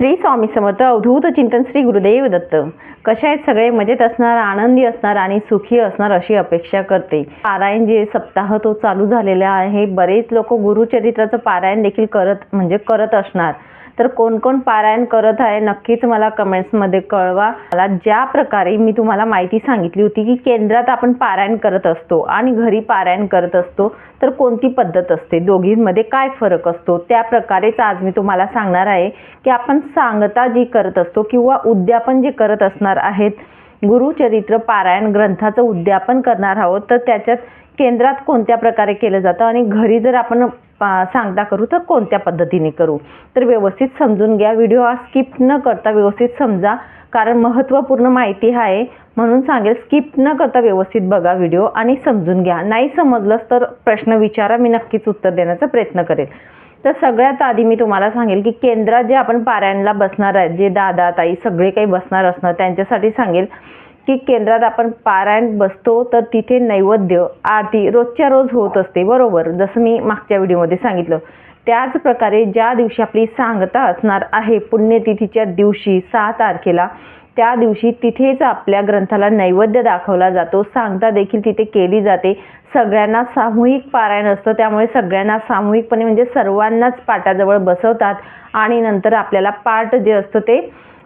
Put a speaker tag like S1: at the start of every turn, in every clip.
S1: श्री स्वामी समर्थ अवधूत चिंतन श्री गुरुदेव दत्त. कशा आहेत सगळे? मजेत असणार आनंदी असणार आणि सुखी असणार अशी अपेक्षा करते. पारायण जे सप्ताह तो चालू झालेला आहे बरेच लोक गुरुचरित्राचं पारायण देखील करत म्हणजे करत असणार. तर कोण कोण पारायण करत आहे नक्कीच मला कमेंट्समध्ये कळवा. मला ज्या प्रकारे मी तुम्हाला माहिती सांगितली होती की केंद्रात आपण पारायण करत असतो आणि घरी पारायण करत असतो तर कोणती पद्धत असते? दोघींमध्ये काय फरक असतो? त्या प्रकारेच आज मी तुम्हाला सांगणार आहे की आपण सांगता जी करत असतो किंवा उद्यापन जे करत असणार आहेत गुरुचरित्र पारायण ग्रंथाचं उद्यापन करणार आहोत तर त्याच्यात केंद्रात कोणत्या प्रकारे केलं जातं आणि घरी जर आपण सांगता करू तर कोणत्या पद्धतीने करू? तर व्यवस्थित समजून घ्या. व्हिडिओ हा स्किप न करता व्यवस्थित समजा. कारण महत्त्वपूर्ण माहिती आहे. म्हणून सांगेल स्किप न करता व्यवस्थित बघा व्हिडिओ आणि समजून घ्या. नाही समजलंच तर प्रश्न विचारा. मी नक्कीच उत्तर देण्याचा प्रयत्न करेल. तर सगळ्यात आधी मी तुम्हाला सांगेल की केंद्रात जे आपण पाऱ्यांना बसणार आहेत जे दादा ताई सगळे काही बसणार असणार त्यांच्यासाठी सांगेल की केंद्रात आपण पारायण बसतो तर तिथे नैवेद्य आरती रोजच्या रोज होत असते बरोबर? जसं मी मागच्या व्हिडिओमध्ये सांगितलं. त्याच प्रकारे ज्या दिवशी आपली सांगता असणार आहे पुण्यतिथीच्या दिवशी सहा तारखेला त्या दिवशी तिथेच आपल्या ग्रंथाला नैवेद्य दाखवला जातो. सांगता देखील तिथे केली जाते. सगळ्यांना सामूहिक पारायण असतं. त्यामुळे सगळ्यांना सामूहिकपणे म्हणजे सर्वांनाच पाटाजवळ बसवतात आणि नंतर आपल्याला पाठ जे असतं ते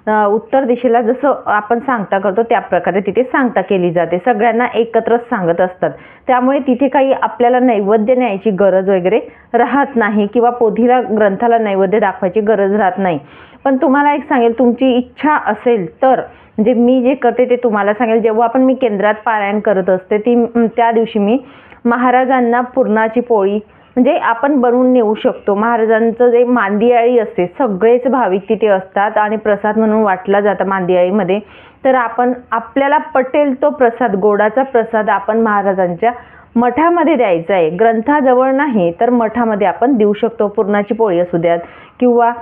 S1: उत्तर दिशेला जसं आपण सांगता करतो त्या प्रकारे तिथे सांगता केली जाते. सगळ्यांना एकत्रच सांगत असतात. त्यामुळे तिथे काही आपल्याला नैवेद्य न्यायची गरज वगैरे राहत नाही किंवा पोथीला ग्रंथाला नैवेद्य दाखवायची गरज राहत नाही. पण तुम्हाला एक सांगेल तुमची इच्छा असेल तर म्हणजे मी जे करते ते तुम्हाला सांगेल. जेव्हा आपण मी केंद्रात पारायण करत असते ती त्या दिवशी मी महाराजांना पुरणाची पोळी म्हणजे आपण बनवून नेऊ शकतो. महाराजांचं जे मांदियाळी असते सगळेच भाविक तिथे असतात आणि प्रसाद म्हणून वाटला जातं मांदियाळीमध्ये. तर आपण आपल्याला पटेल तो प्रसाद गोडाचा प्रसाद आपण महाराजांच्या मठामध्ये द्यायचा आहे. ग्रंथाजवळ नाही तर मठामध्ये आपण देऊ शकतो. पुरणाची पोळी असू द्यात किंवा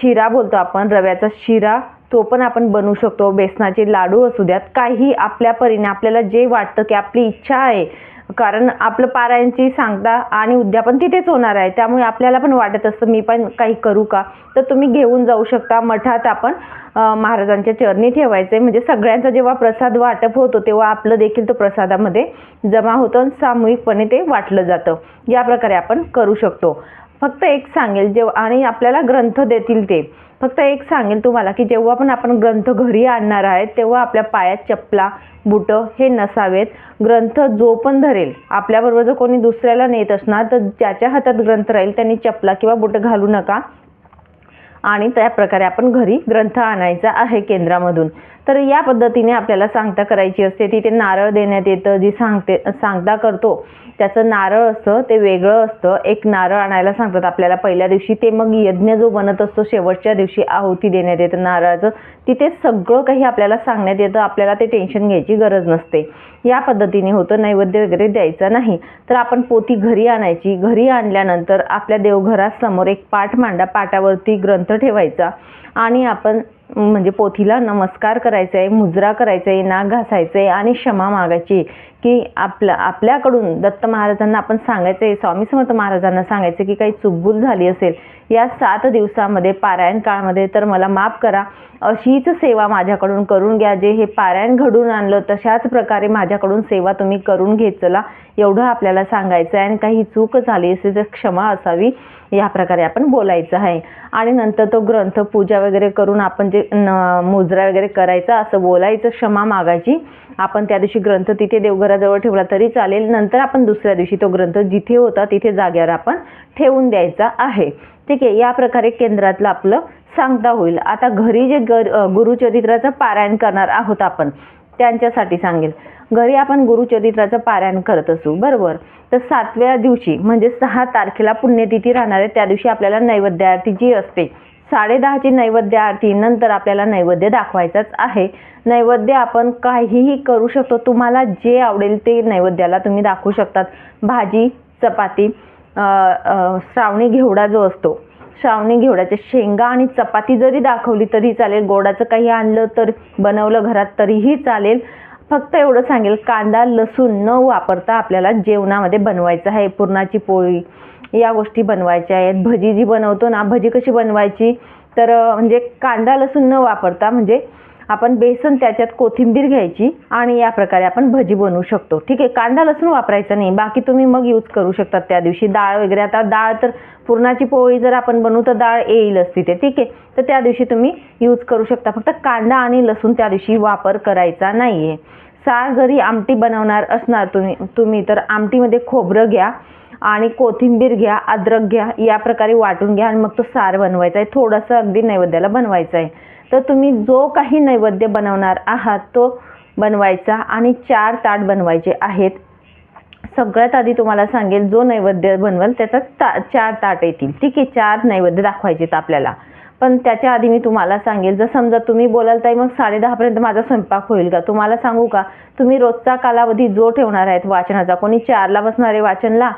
S1: शिरा बोलतो आपण रव्याचा शिरा तो पण आपण बनवू शकतो. बेसनाचे लाडू असू द्यात. काही आपल्या परीने आपल्याला जे वाटतं की आपली इच्छा आहे कारण आपलं पारायणची सांगता आणि उद्यापन तिथेच होणार आहे. त्यामुळे आपल्याला पण वाटत असतं मी पण काही करू का? तर तुम्ही घेऊन जाऊ शकता. मठात आपण महाराजांच्या चरणी ठेवायचे म्हणजे सगळ्यांचा जेव्हा प्रसाद वाटप होतो तेव्हा आपलं देखील तो प्रसादामध्ये जमा होतं आणि सामूहिकपणे ते वाटलं जातं. या प्रकारे आपण करू शकतो. फक्त एक सांगेल जेव्हा आणि आपल्याला ग्रंथ देतील ते. फक्त एक सांगेल तुम्हाला की जेव्हा पण आपण ग्रंथ घरी आणणार आहेत तेव्हा आपल्या पायात चपला बुटं हे नसावेत. ग्रंथ जो पण धरेल आपल्याबरोबर जर कोणी दुसऱ्याला नेत असणार तर ज्याच्या हातात ग्रंथ राहील त्यांनी चपला किंवा बुटं घालू नका. आणि त्या प्रकारे आपण घरी ग्रंथ आणायचा आहे केंद्रामधून. तर या पद्धतीने आपल्याला सांगता करायची असते. तिथे नारळ देण्यात येतं जी सांगते सांगता करतो त्याचं नारळ असतं ते वेगळं असतं. एक नारळ आणायला सांगतात आपल्याला पहिल्या दिवशी. ते मग यज्ञ जो बनत असतो शेवटच्या दिवशी आहुती देण्यात येतं नारळाचं. तिथे सगळं काही आपल्याला सांगण्यात येतं. आपल्याला ते टेन्शन घ्यायची गरज नसते. या पद्धतीने होतं. नैवेद्य वगैरे द्यायचा नाही. तर आपण पोती घरी आणायची. घरी आणल्यानंतर आपल्या देवघरासमोर एक पाठ मांडा पाटावरती ग्रंथ ठेवायचा. आणि आपण म्हणजे पोथीला नमस्कार करायचा आहे मुजरा करायचा आहे नाक घासायचं आहे आणि क्षमा मागायची. की आपलं आपल्याकडून दत्त महाराजांना आपण सांगायचं आहे स्वामी समर्थ महाराजांना सांगायचं की काही चुकभूल झाली असेल या सात दिवसामध्ये पारायण काळामध्ये तर मला माफ करा. अशीच सेवा माझ्याकडून करून घ्या. जे हे पारायण घडून आणलं तशाच प्रकारे माझ्याकडून सेवा तुम्ही करून घेत चला एवढं आपल्याला सांगायचं आहे आणि काही चूक झाली असेल तर क्षमा असावी. या प्रकारे आपण बोलायचं आहे. आणि नंतर तो ग्रंथ पूजा वगैरे करून आपण जे न मुजरा वगैरे करायचा असं बोलायचं क्षमा मागायची. आपण त्या दिवशी ग्रंथ तिथे देवघराजवळ ठेवला तरी चालेल. नंतर आपण दुसऱ्या दिवशी तो ग्रंथ जिथे होता तिथे जाग्यावर आपण ठेवून द्यायचा आहे. ठीक आहे? या प्रकारे केंद्रातलं आपलं सांगता होईल. आता घरी जे गर गुरुचरित्राचं पारायण करणार आहोत आपण त्यांच्यासाठी सांगेल. घरी आपण गुरुचरित्राचं पारायण करत असू बरोबर? तर सातव्या दिवशी म्हणजे सहा तारखेला पुण्यतिथी राहणार आहे. त्या दिवशी आपल्याला नैवेद्य आरती जी असते साडेदहाची नैवेद्य आरती नंतर आपल्याला नैवेद्य दाखवायचाच आहे. नैवेद्य आपण काहीही करू शकतो. तुम्हाला जे आवडेल ते नैवेद्याला तुम्ही दाखवू शकतात. भाजी चपाती श्रावणी घेवडा जो असतो श्रावणी घेवड्याच्या शेंगा आणि चपाती जरी दाखवली तरी चालेल. गोडाचं काही आणलं तर बनवलं घरात तरीही चालेल. फक्त एवढं सांगेल कांदा लसूण न वापरता आपल्याला जेवणामध्ये बनवायचं आहे. पुरणाची पोळी या गोष्टी बनवायच्या आहेत. भजी जी बनवतो ना भजी कशी बनवायची? तर म्हणजे कांदा लसूण न वापरता म्हणजे आपण बेसन त्याच्यात कोथिंबीर घ्यायची आणि या प्रकारे आपण भजी बनवू शकतो. ठीक आहे? कांदा लसूण वापरायचा नाही. बाकी तुम्ही मग यूज करू शकतात त्या दिवशी. डाळ वगैरे आता डाळ तर पुरणाची पोळी जर आपण बनवू तर डाळ येईलच तिथे ठीक आहे? तर त्या दिवशी तुम्ही यूज करू शकता. फक्त कांदा आणि लसूण त्या दिवशी वापर करायचा नाही आहे सार जरी आमटी बनवणार असणार तुम्ही तुम्ही तर आमटीमध्ये खोबरं घ्या आणि कोथिंबीर घ्या अद्रक घ्या या प्रकारे वाटून घ्या आणि मग तो सार बनवायचा आहे. थोडंसं अगदी नैवेद्याला बनवायचं आहे. तर तुम्ही जो काही नैवेद्य बनवणार आहात तो बनवायचा आणि चार ताट बनवायचे आहेत. सगळ्यात आधी तुम्हाला सांगेल जो नैवेद्य बनवाल त्याचा ता चार ताट येतील. ठीक आहे चार नैवेद्य दाखवायचेत आपल्याला. पण त्याच्या आधी मी तुम्हाला सांगेल जर समजा तुम्ही बोलाल तर मग साडे दहापर्यंत माझा स्वयंपाक होईल का? तुम्हाला सांगू का? तुम्ही रोजचा कालावधी जो ठेवणार आहेत वाचनाचा कोणी चारला बसणारे वाचनला?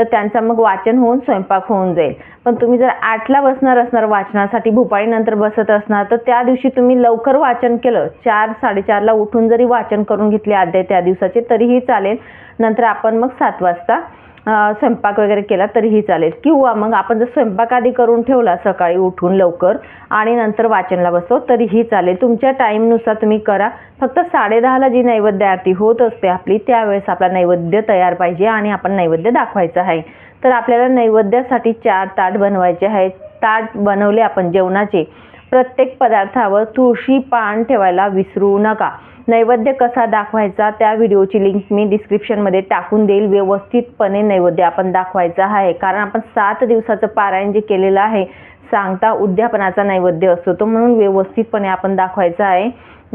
S1: तर त्यांचा मग वाचन होऊन स्वयंपाक होऊन जाईल. पण तुम्ही जर आठला बसणार असणार वाचनासाठी भुपाळी नंतर बसत असणार तर त्या दिवशी तुम्ही लवकर वाचन केलं. चार साडेचारला उठून जरी वाचन करून घेतले अध्याय त्या दिवसाचे तरीही चालेल. नंतर आपण मग सात वाजता स्वयंपाक वगैरे केला तरीही चालेल. किंवा मग आपण जर स्वयंपाक आधी करून ठेवला सकाळी उठून लवकर आणि नंतर वाचनला बसतो तरीही चालेल. तुमच्या टाईमनुसार तुम्ही करा. फक्त साडेदहाला जी नैवेद्य आरती होत असते आपली त्यावेळेस आपला नैवेद्य तयार पाहिजे आणि आपण नैवेद्य दाखवायचं आहे. तर आपल्याला नैवेद्यासाठी चार ताट बनवायचे आहेत. ताट बनवले आपण जेवणाचे. प्रत्येक पदार्थावर तुळशी पान ठेवायला विसरू नका. नैवेद्य कसा दाखवायचा त्या व्हिडिओची लिंक मी डिस्क्रिप्शनमध्ये टाकून देईल. व्यवस्थितपणे नैवेद्य आपण दाखवायचा आहे. कारण आपण सात दिवसाचं पारायण जे केलेलं आहे सांगता उद्यापनाचा नैवेद्य असतो तो म्हणून व्यवस्थितपणे आपण दाखवायचा आहे.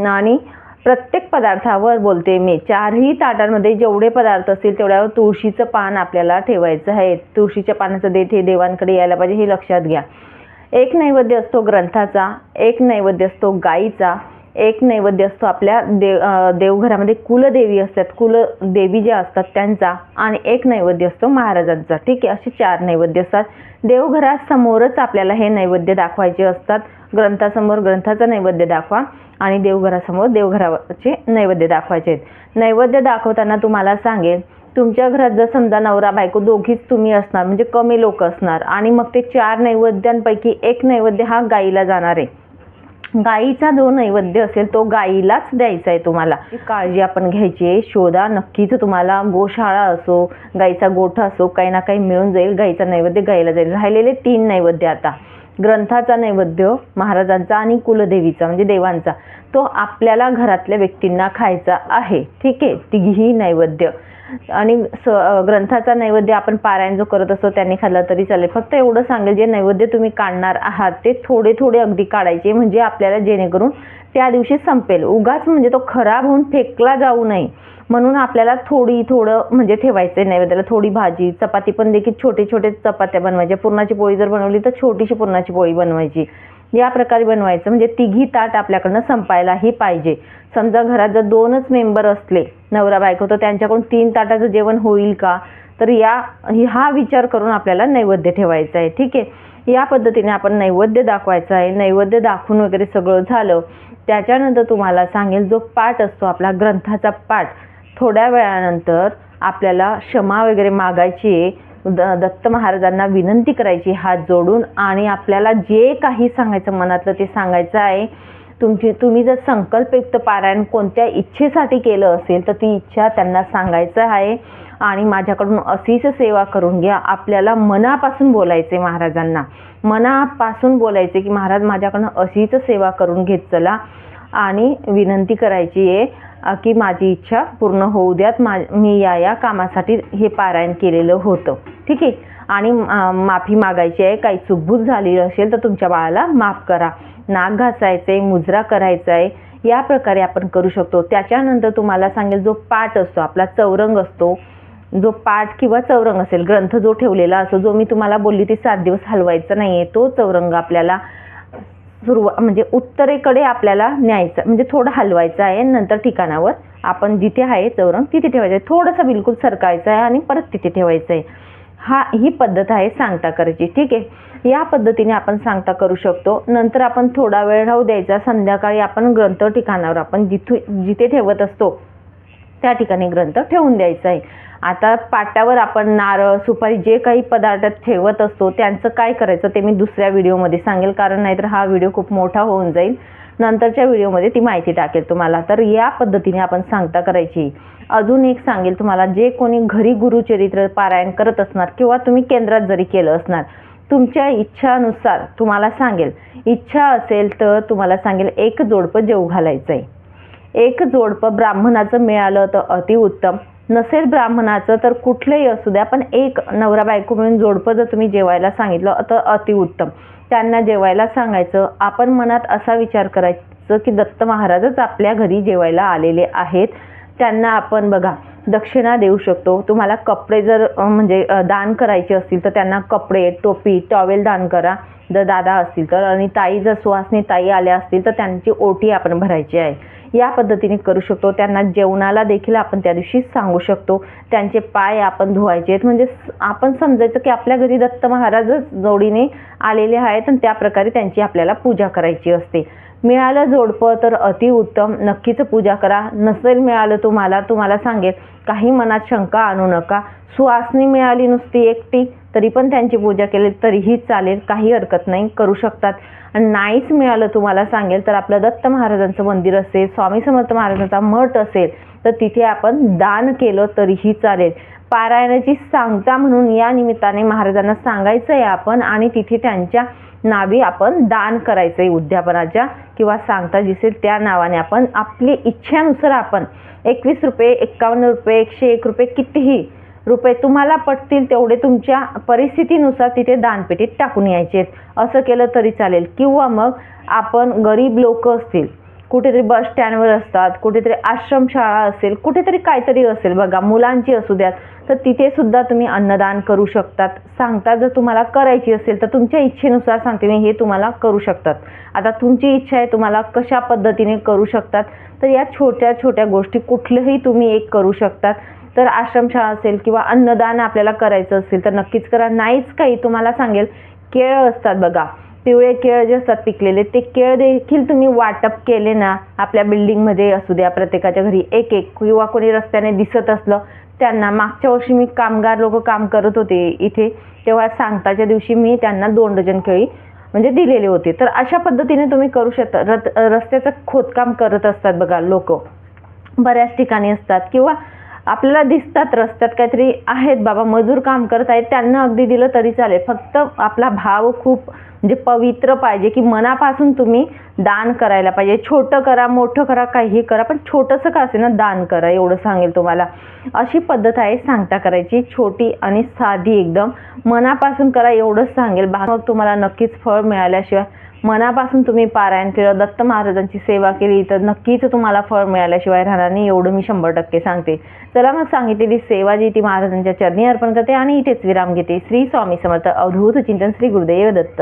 S1: आणि प्रत्येक पदार्थावर बोलते मी चारही ताटांमध्ये जेवढे पदार्थ असतील तेवढ्यावर तुळशीचं पान आपल्याला ठेवायचं आहे. तुळशीच्या पानाचं देठ हे देवांकडे यायला पाहिजे हे लक्षात घ्या. एक नैवेद्य असतो ग्रंथाचा एक नैवेद्य असतो गाईचा एक नैवेद्य असतो आपल्या देव देवघरामध्ये कुलदेवी असतात. कुलदेवी ज्या असतात त्यांचा आणि एक नैवेद्य असतो महाराजांचा. ठीक आहे असे चार नैवेद्य असतात. देवघरासमोरच आपल्याला हे नैवेद्य दाखवायचे असतात. ग्रंथासमोर ग्रंथाचा नैवेद्य दाखवा आणि देवघरासमोर देवघराचे नैवेद्य दाखवायचे आहेत. नैवेद्य दाखवताना तुम्हाला सांगेल तुमच्या घरात जर समजा नवरा बायको दोघीच तुम्ही असणार म्हणजे कमी लोक असणार आणि मग ते चार नैवेद्यांपैकी एक नैवेद्य हा गाईला जाणार आहे. गाईचा जो नैवेद्य असेल तो गाईलाच द्यायचा आहे तुम्हाला. काळजी आपण घ्यायची आहे. शोधा. नक्कीच तुम्हाला गोशाळा असो गाईचा गोठा असो काही ना काही मिळून जाईल. गाईचा नैवेद्य गाईला जाईल. राहिलेले तीन नैवेद्य आता. ग्रंथाचा नैवेद्य महाराजांचा आणि कुलदेवीचा म्हणजे देवांचा तो आपल्याला घरातल्या व्यक्तींना खायचा आहे. ठीक आहे? तिघीही नैवेद्य. आणि स ग्रंथाचा नैवेद्य आपण पारायण जो करत असतो त्याने खाल्ला तरी चालेल. फक्त एवढं सांगेल जे नैवेद्य तुम्ही काढणार आहात ते थोडे थोडे अगदी काढायचे म्हणजे आपल्याला जेणेकरून त्या दिवशी संपेल. उगाच म्हणजे तो खराब होऊन फेकला जाऊ नये. म्हणून आपल्याला थोडी थोडं म्हणजे ठेवायचं आहे नैवेद्याला. थोडी भाजी चपाती पण देखील छोटे छोटे चपात्या बनवायच्या. पुरणाची पोळी जर बनवली तर छोटीशी पुरणाची पोळी बनवायची. या प्रकारे बनवायचं. म्हणजे तिघी ताट आपल्याकडनं संपायलाही पाहिजे. समजा घरात जर दोनच मेंबर असले नवरा बायको तर त्यांच्याकडून तीन ताटाचं जेवण होईल का? तर या हा विचार करून आपल्याला नैवेद्य ठेवायचा आहे. ठीक आहे? या पद्धतीने आपण नैवेद्य दाखवायचा आहे. नैवेद्य दाखवून वगैरे सगळं झालं त्याच्यानंतर तुम्हाला सांगेल जो पाठ असतो आपला ग्रंथाचा पाठ. थोड्या वेळानंतर आपल्याला क्षमा वगैरे मागायची आहे. द दत्त महाराजांना विनंती करायची हात जोडून. आणि आपल्याला जे काही सांगायचं मनातलं ते सांगायचं आहे. तुमची तुम्ही जर संकल्पयुक्त पारायण कोणत्या इच्छेसाठी केलं असेल तर ती इच्छा त्यांना सांगायचं आहे. आणि माझ्याकडून अशीच सेवा करून घ्या. आपल्याला मनापासून बोलायचे महाराजांना. मनापासून बोलायचे की महाराज माझ्याकडून अशीच सेवा करून घेत चला. आणि विनंती करायची आहे की माझी इच्छा पूर्ण होऊ द्यात. मा मी या या कामासाठी हे पारायण केलेलं होतं. ठीक आहे. आणि माफी मागायची आहे. काही चुकभूत झाली असेल तर तुमच्या बाळाला माफ करा. नाक घासायचं आहे मुजरा करायचा आहे या प्रकारे आपण करू शकतो. त्याच्यानंतर तुम्हाला सांगेल जो पाठ असतो आपला चौरंग असतो. जो पाठ किंवा चौरंग असेल ग्रंथ जो ठेवलेला असतो जो मी तुम्हाला बोलली ती सात दिवस हलवायचा नाही आहे तो चौरंग आपल्याला सुरुवात म्हणजे उत्तरेकडे आपल्याला न्यायचा म्हणजे थोडं हलवायचं आहे. नंतर ठिकाणावर आपण जिथे आहे चौरंग तिथे ठेवायचं आहे. थोडंसं बिलकुल सरकायचं आहे आणि परत तिथे ठेवायचं आहे. हा ही पद्धत आहे सांगता करायची. ठीक आहे? या पद्धतीने आपण सांगता करू शकतो. नंतर आपण थोडा वेळ राहू द्यायचा. संध्याकाळी आपण ग्रंथ ठिकाणावर आपण जिथू जिथे ठेवत असतो त्या ठिकाणी ग्रंथ ठेवून द्यायचा आहे. आता पाट्यावर आपण नारळ सुपारी जे काही पदार्थ ठेवत असतो त्यांचं काय करायचं ते मी दुसऱ्या व्हिडिओमध्ये सांगेल. कारण नाहीतर हा व्हिडिओ खूप मोठा होऊन जाईल. नंतरच्या व्हिडिओमध्ये ती माहिती टाकेल तुम्हाला. तर या पद्धतीने आपण सांगता करायची. अजून एक सांगेल तुम्हाला जे कोणी घरी गुरुचरित्र पारायण करत असणार किंवा तुम्ही केंद्रात जरी केलं असणार तुमच्या इच्छानुसार तुम्हाला सांगेल. इच्छा असेल तर तुम्हाला सांगेल एक जोडपं जेव घालायचं आहे एक जोडपं ब्राह्मणाचं मिळालं तर अतिउत्तम. नसेल ब्राह्मणाचं तर कुठलंही असू द्या पण एक नवरा बायको मिळून जोडपं जर तुम्ही जेवायला सांगितलं तर अतिउत्तम त्यांना जेवायला सांगायचं आपण मनात असा विचार करायचं की दत्त महाराजच आपल्या घरी जेवायला आलेले आहेत. त्यांना आपण बघा दक्षिणा देऊ शकतो. तुम्हाला कपडे जर म्हणजे दान करायचे असतील तर त्यांना कपडे टोपी टॉवेल दान करा. जर दादा असतील तर आणि ताई जर सुहासनी ताई आल्या असतील तर त्यांची ओटी आपण भरायची आहे. या पद्धतीने करू शकतो. त्यांना जेवणाला देखील आपण त्या दिवशी सांगू शकतो. त्यांचे पाय आपण धुवायचे आहेत. म्हणजे आपण समजायचं की आपल्या घरी दत्त महाराजच जोडीने आलेले आहेत आणि त्या प्रकारे त्यांची आपल्याला पूजा करायची असते. मिळालं जोडपं तर अतिउत्तम नक्कीच पूजा करा. नसेल मिळालं तुम्हाला तुम्हाला सांगेल. काही मनात शंका आणू नका. सुवासनी मिळाली नुसती एकटी. तरी पण त्यांची पूजा केली तरीही चालेल काही हरकत नाही करू शकतात. आणि नाहीच मिळालं तुम्हाला सांगेल तर आपलं दत्त महाराजांचं मंदिर असेल स्वामी समर्थ महाराजांचा मठ असेल तर तिथे आपण दान केलं तरीही चालेल. पारायणाची सांगता म्हणून या निमित्ताने महाराजांना सांगायचं आहे आपण आणि तिथे त्यांच्या नावी आपण दान करायचं आहे उद्यापनाच्या किंवा सांगता दिसेल त्या नावाने आपण आपली इच्छेनुसार आपण एकवीस रुपये एक्कावन्न रुपये एकशे एक रुपये कितीही रुपये तुम्हाला पटतील तेवढे तुमच्या परिस्थितीनुसार तिथे दानपेटीत टाकून यायचे आहेत. असं केलं तरी चालेल. किंवा मग आपण गरीब लोक असतील कुठेतरी बस स्टँडवर असतात कुठेतरी आश्रमशाळा असेल कुठेतरी काहीतरी असेल बघा मुलांची असू द्यात तर तिथे सुद्धा तुम्ही अन्नदान करू शकतात. सांगता जर तुम्हाला करायची असेल तर तुमच्या इच्छेनुसार सांगते मी हे तुम्हाला करू शकतात. आता तुमची इच्छा आहे तुम्हाला कशा पद्धतीने करू शकतात तर या छोट्या छोट्या गोष्टी कुठलंही तुम्ही एक करू शकतात. तर आश्रमशाळा असेल किंवा अन्नदान आपल्याला करायचं असेल तर नक्कीच करा. नाहीच काही तुम्हाला सांगेल केळं असतात बघा. पिवळे केळ जे असतात पिकलेले ते केळ देखील तुम्ही वाटप केले ना आपल्या बिल्डिंगमध्ये असू द्या प्रत्येकाच्या घरी एक एक किंवा कोणी रस्त्याने दिसत असलं त्यांना मागच्या वर्षी मी कामगार लोक काम करत होते इथे तेव्हा सांगताच्या दिवशी मी त्यांना दोन डझन केळी म्हणजे दिलेले होते. तर अशा पद्धतीने तुम्ही करू शकता. रत रस्त्याचं खोदकाम करत असतात बघा लोक. बऱ्याच ठिकाणी असतात किंवा आपल्याला दिसतात रस्त्यात काहीतरी आहेत बाबा मजूर काम करत आहेत त्यांना अगदी दिलं तरी चालेल. फक्त आपला भाव खूप म्हणजे पवित्र पाहिजे की मनापासून तुम्ही दान करायला पाहिजे. छोटं करा मोठं करा काहीही करा पण छोटंसं का असे ना दान करा एवढं सांगेल तुम्हाला. अशी पद्धत आहे सांगता करायची छोटी आणि साधी एकदम. मनापासून करा एवढंच सांगेल. बा मग तुम्हाला नक्कीच फळ मिळाल्याशिवाय मनापासून तुम्ही पारायण केलं दत्त महाराजांची सेवा केली तर नक्कीच तुम्हाला फळ मिळाल्याशिवाय राहणार नाही एवढं मी शंभर टक्के सांगते. चला मग सांगितलेली सेवा जी ती महाराजांच्या चरणी अर्पण करते आणि इथेच विराम घेते. श्री स्वामी समर्थ अवधूत चिंतन श्री गुरुदेव दत्त.